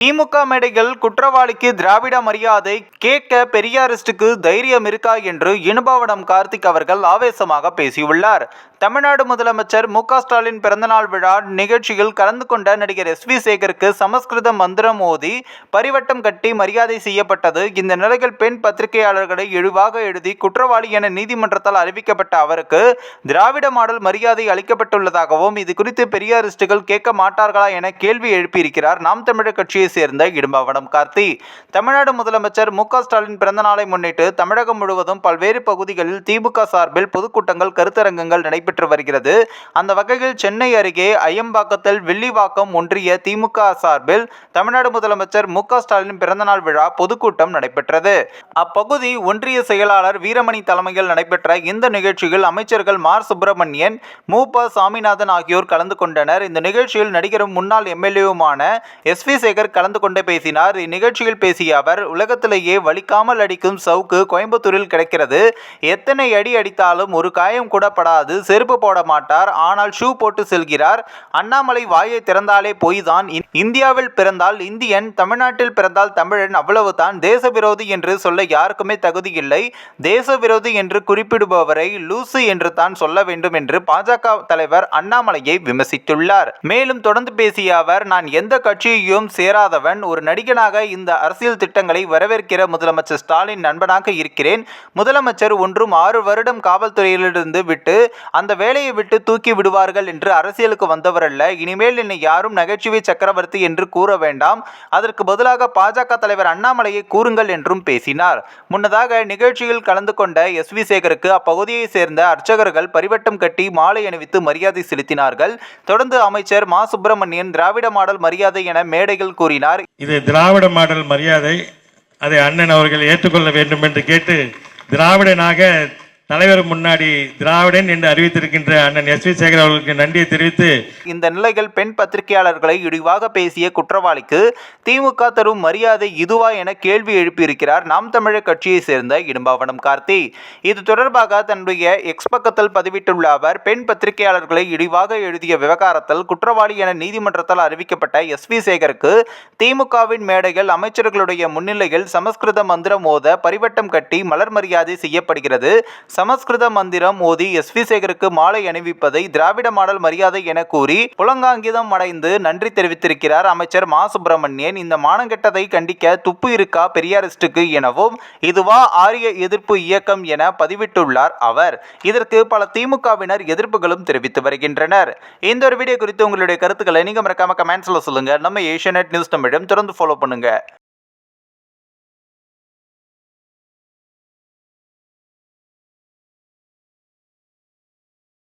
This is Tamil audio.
திமுக மேடைகள் குற்றவாளிக்கு திராவிட மரியாதை கேட்க பெரியாரிஸ்டுக்கு தைரியம் இருக்கா என்று இனுபவனம் கார்த்திக் அவர்கள் ஆவேசமாக பேசியுள்ளார். தமிழ்நாடு முதலமைச்சர் மு ஸ்டாலின் பிறந்தநாள் விழா நிகழ்ச்சியில் கலந்து கொண்ட நடிகர் எஸ் வி சேகருக்கு சமஸ்கிருத மந்திரம் ஓதி பரிவட்டம் கட்டி மரியாதை செய்யப்பட்டது. இந்த நிலையில் பெண் பத்திரிகையாளர்களை இழிவாக எழுதி குற்றவாளி என நீதிமன்றத்தால் அறிவிக்கப்பட்ட அவருக்கு திராவிட மாடல் மரியாதை அளிக்கப்பட்டுள்ளதாகவும் இது குறித்து பெரியாரிஸ்டுகள் கேட்க மாட்டார்களா என கேள்வி எழுப்பியிருக்கிறார் நாம் தமிழர் கட்சியை சேர்ந்த இடும்பாவனம் கார்த்தி. தமிழ்நாடு முதலமைச்சர் மு ஸ்டாலின் பிறந்தநாளை முன்னிட்டு தமிழகம் முழுவதும் பல்வேறு பகுதிகளில் திமுக சார்பில் பொதுக்கூட்டங்கள் கருத்தரங்கங்கள் நடைபெற்று வருகிறது. அந்த வகையில் சென்னை அருகே அயம்பாக்கத்தில் வில்லிவாக்கம் ஒன்றிய திமுக சார்பில் தமிழ்நாடு முதலமைச்சர் மு ஸ்டாலின் பிறந்தநாள் விழா பொதுக்கூட்டம் நடைபெற்றது. அப்பகுதி ஒன்றிய செயலாளர் வீரமணி தலைமையில் நடைபெற்ற இந்த நிகழ்ச்சியில் அமைச்சர்கள் மார் சுப்பிரமணியன் மு ப சாமிநாதன் ஆகியோர் கலந்து கொண்டனர். இந்த நிகழ்ச்சியில் நடிகரும் முன்னாள் எம்எல்ஏவுமான எஸ் வி சேகர் கலந்து கொண்டு பேசினார். இந்நிகழ்ச்சியில் பேசிய அவர் உலகத்திலேயே வலிக்காமல் அடிக்கும் சவுக்கு கோயம்புத்தூரில் கிடைக்கிறது. எத்தனை அடி அடித்தாலும் ஒரு காயம் கூட படாது. செருப்பு போட மாட்டார். ஆனால் ஷூ போட்டு செல்கிறார். அண்ணாமலை வாயை திறந்தாலே பொய் தான் இந்தியாவில் பிறந்தால் இந்தியன் தமிழ்நாட்டில் பிறந்தால் தமிழன் அவ்வளவுதான். தேச விரோதி என்று சொல்ல யாருக்குமே தகுதி இல்லை. தேச விரோதி என்று குறிப்பிடுபவரை லூசு என்று தான் சொல்ல வேண்டும் என்று பாஜக தலைவர் அண்ணாமலையை விமர்சித்துள்ளார். மேலும் தொடர்ந்து பேசிய அவர் நான் எந்த கட்சியையும் சேராதவன். ஒரு நடிகனாக இந்த அரசியல் திட்டங்களை வரவேற்கிற முதலமைச்சர் ஸ்டாலின் நண்பனாக இருக்கிறேன். முதலமைச்சர் ஒன்றும் ஆறு வருடம் காவல்துறையிலிருந்து விட்டு அந்த வேலையை விட்டு தூக்கி விடுவார்கள் என்று அரசியலுக்கு வந்தவரல்ல இனிமேல் என்னை யாரும் நகைச்சுவை சக்கரவர்த்தி என்று கூற வேண்டாம். அதற்கு பதிலாக பாஜக தலைவர் அண்ணாமலையை கூறுங்கள் என்றும் பேசினார். முன்னதாக நிகழ்ச்சியில் கலந்து கொண்ட எஸ் வி சேகருக்கு அப்பகுதியை சேர்ந்த அர்ச்சகர்கள் பரிவட்டம் கட்டி மாலை அணிவித்து மரியாதை செலுத்தினார்கள். தொடர்ந்து அமைச்சர் மா. சுப்பிரமணியன் திராவிட மாடல் மரியாதை என மேடையில் கூறினார். இது திராவிட மாடல் மரியாதை. அதை அண்ணன் அவர்கள் ஏற்றுக்கொள்ள வேண்டும் என்று கேட்டு திராவிடனாக தலைவர் முன்னாடி திராவிடன் என்று அறிவித்திருக்கின்ற அண்ணன் எஸ் வி சேகர் அவர்களுக்கு நன்றியை தெரிவித்து இந்த நிலையில் பெண் பத்திரிகையாளர்களை இழிவாக பேசிய குற்றவாளிக்கு திமுக தரும் மரியாதை இதுவா என கேள்வி எழுப்பியிருக்கிறார் நாம் தமிழர் கட்சியை சேர்ந்த இடும்பாவனம் கார்த்தி. இது தொடர்பாக தன்னுடைய எக்ஸ் பக்கத்தில் பதிவிட்டுள்ள அவர் பெண் பத்திரிகையாளர்களை இழிவாக எழுதிய விவகாரத்தில் குற்றவாளி என நீதிமன்றத்தால் அறிவிக்கப்பட்ட எஸ் வி சேகருக்கு திமுகவின் மேடைகள் அமைச்சர்களுடைய முன்னிலையில் சமஸ்கிருத மந்திரம் மோத பரிவட்டம் கட்டி மலர் மரியாதை செய்யப்படுகிறது. சமஸ்கிருத மந்திரம் மோதி எஸ் வி சேகருக்கு மாலை அணிவிப்பதை திராவிட மாடல் மரியாதை என கூறி புலங்காங்கிதம் அடைந்து நன்றி தெரிவித்திருக்கிறார் அமைச்சர் மா. சுப்பிரமணியன். இந்த மானங்கெட்டதை கண்டிக்க துப்பு இருக்கா பெரியாரிஸ்டுக்கு எனவும் இதுவா ஆரிய எதிர்ப்பு இயக்கம் என பதிவிட்டுள்ளார் அவர். இதற்கு பல திமுகவினர் எதிர்ப்புகளும் தெரிவித்து வருகின்றனர். இந்த ஒரு வீடியோ குறித்து உங்களுடைய கருத்துக்களை நீங்க மறக்காம கமெண்ட்ஸ்ல சொல்லுங்க. நம்ம ஏஷியநெட் நியூஸ் தமிழும் தொடர்ந்து ஃபாலோ பண்ணுங்க.